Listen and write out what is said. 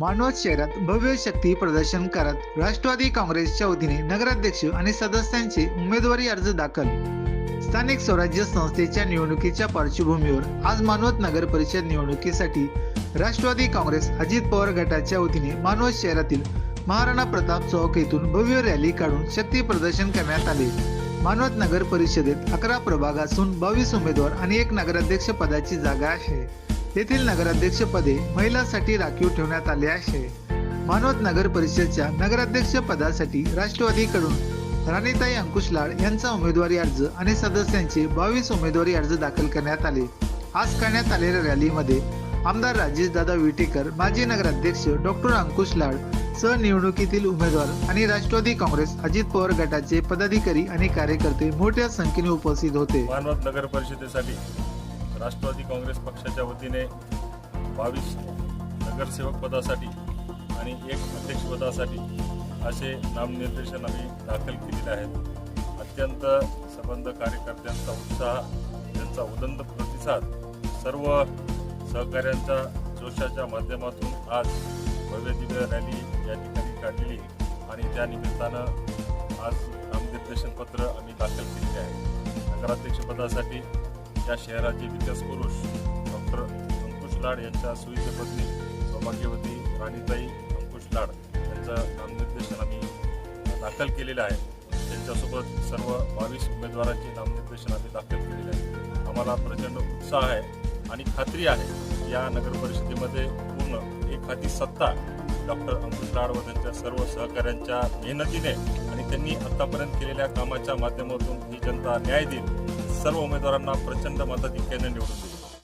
मानवत शहरात भव्य शक्ती प्रदर्शन करत राष्ट्रवादी काँग्रेसच्या वतीने नगराध्यक्ष आणि सदस्यांचे उमेदवारी अर्ज दाखल. स्थानिक स्वराज्य संस्थेच्या निवडणुकीच्या पार्श्वभूमीवर आज मानवत नगर परिषद निवडणुकीसाठी राष्ट्रवादी काँग्रेस अजित पवार गटाच्या वतीने मानवत शहरातील महाराणा प्रताप चौक येथून भव्य रॅली काढून शक्ती प्रदर्शन करण्यात आले. मानवत नगर परिषदेत अकरा प्रभाग असून बावीस उमेदवार आणि एक नगराध्यक्ष पदाची जागा आहे. येथील नगराध्यक्ष पदे महिलांसाठी राखीव ठेवण्यात आले आहे. मानवत नगर परिषदच्या नगराध्यक्ष पदासाठी राष्ट्रवादीकडून राणीताई अंकुश लाड यांचा उमेदवारी अर्ज आणि सदस्यांचे बावीस उमेदवारी अर्ज दाखल करण्यात आले. आज करण्यात आलेल्या रॅलीमध्ये आमदार राजेशदादा विटेकर माजी नगराध्यक्ष डॉक्टर अंकुश लाड सहनिवडणुकीतील उमेदवार आणि राष्ट्रवादी काँग्रेस अजित पवार गटाचे पदाधिकारी आणि कार्यकर्ते मोठ्या संख्येने उपस्थित होते. मानवत नगर परिषदेसाठी राष्ट्रवादी काँग्रेस पक्षाच्या वतीने बावीस नगरसेवक पदासाठी आणि एक अध्यक्षपदासाठी असे नामनिर्देशन आम्ही दाखल केलेले आहेत. अत्यंत संबंध कार्यकर्त्यांचा उत्साह त्यांचा उदंड प्रतिसाद सर्व सहकाऱ्यांच्या जोशाच्या माध्यमातून आज भव्य दिव्य रॅली या ठिकाणी काढलेली आणि त्या निमित्तानं आज नामनिर्देशन पत्र आम्ही दाखल केलेले आहे. नगराध्यक्षपदासाठी या शहराचे विकास पुरुष डॉक्टर अंकुश लाड यांच्या सुविध पत्नी सौभाग्यवती राणीताई अंकुश लाड यांचं नामनिर्देशन आम्ही दाखल केलेलं आहे. त्यांच्यासोबत सर्व बावीस उमेदवारांचे नामनिर्देशन आम्ही दाखल केलेले आहे. आम्हाला प्रचंड उत्साह आहे आणि खात्री आहे या नगर परिषदेमध्ये पूर्ण एक हाती सत्ता डॉक्टर अंकुश लाड व त्यांच्या सर्व सहकाऱ्यांच्या मेहनतीने आणि त्यांनी आतापर्यंत केलेल्या कामाच्या माध्यमातून ही जनता न्याय देईल. सर्व उमेदवारांना प्रचंड मताधिक्याने निवडून दिले.